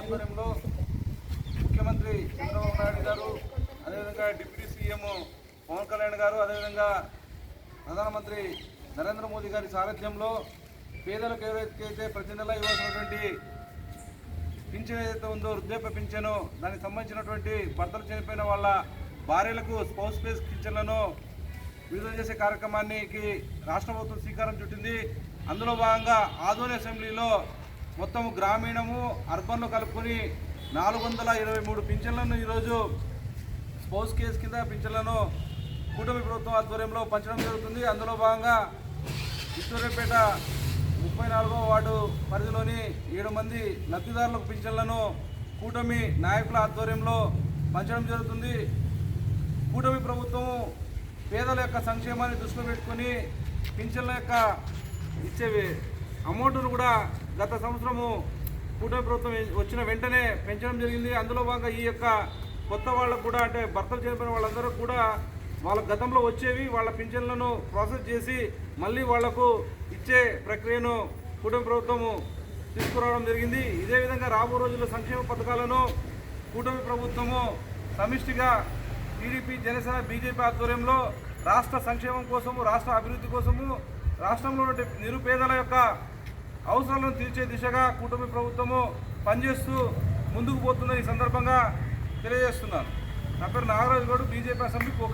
ఆధ్వర్యంలో ముఖ్యమంత్రి చంద్రబాబు నాయుడు గారు అదేవిధంగా డిప్యూటీ సీఎం పవన్ కళ్యాణ్ గారు అదేవిధంగా ప్రధానమంత్రి నరేంద్ర మోదీ గారి సారథ్యంలో పేదలకు ఎవరికైతే ప్రతి నెల ఇవ్వాల్సినటువంటి పింఛన్ ఏదైతే ఉందో వృద్ధాప్య పింఛను దానికి సంబంధించినటువంటి భర్తలు చనిపోయిన వాళ్ళ భార్యలకు స్పౌస్ స్పేస్ పింఛన్లను విడుదల చేసే కార్యక్రమానికి రాష్ట్ర ప్రభుత్వం శ్రీకారం చుట్టింది. అందులో భాగంగా ఆదోని అసెంబ్లీలో మొత్తం గ్రామీణము అర్బన్లో కలుపుకొని నాలుగు వందల ఇరవై మూడు పింఛన్లను ఈరోజు స్పౌస్ కేసు కింద పింఛన్లను కూటమి ప్రభుత్వం ఆధ్వర్యంలో పంచడం జరుగుతుంది. అందులో భాగంగా విక్టోరియాపేట ముప్పై నాలుగో వార్డు పరిధిలోని ఏడు మంది లబ్ధిదారులకు పింఛన్లను కూటమి నాయకుల ఆధ్వర్యంలో పంచడం జరుగుతుంది. కూటమి ప్రభుత్వము పేదల యొక్క సంక్షేమాన్ని దృష్టిలో పెట్టుకొని పింఛన్ల యొక్క ఇచ్చే అమౌంట్ను కూడా గత సంవత్సరము కూటమి ప్రభుత్వం వచ్చిన వెంటనే పెంచడం జరిగింది. అందులో భాగంగా ఈ యొక్క కొత్త వాళ్ళకు కూడా అంటే భర్తలు చనిపోయిన వాళ్ళందరూ కూడా వాళ్ళ గతంలో వచ్చేవి వాళ్ళ పింఛన్లను ప్రాసెస్ చేసి మళ్ళీ వాళ్ళకు ఇచ్చే ప్రక్రియను కూటమి ప్రభుత్వము తీసుకురావడం జరిగింది. ఇదే విధంగా రాబో రోజుల్లో సంక్షేమ పథకాలను కూటమి ప్రభుత్వము సమిష్టిగా టీడీపీ జనసేన బీజేపీ ఆధ్వర్యంలో రాష్ట్ర సంక్షేమం కోసము రాష్ట్ర అభివృద్ధి కోసము రాష్ట్రంలో నిరుపేదల యొక్క అవసరాలను తీర్చే దిశగా కూటమి ప్రభుత్వము పనిచేస్తూ ముందుకు పోతున్న ఈ సందర్భంగా తెలియజేస్తున్నాను. నా పేరు Nagaraju Goud BJP assembly co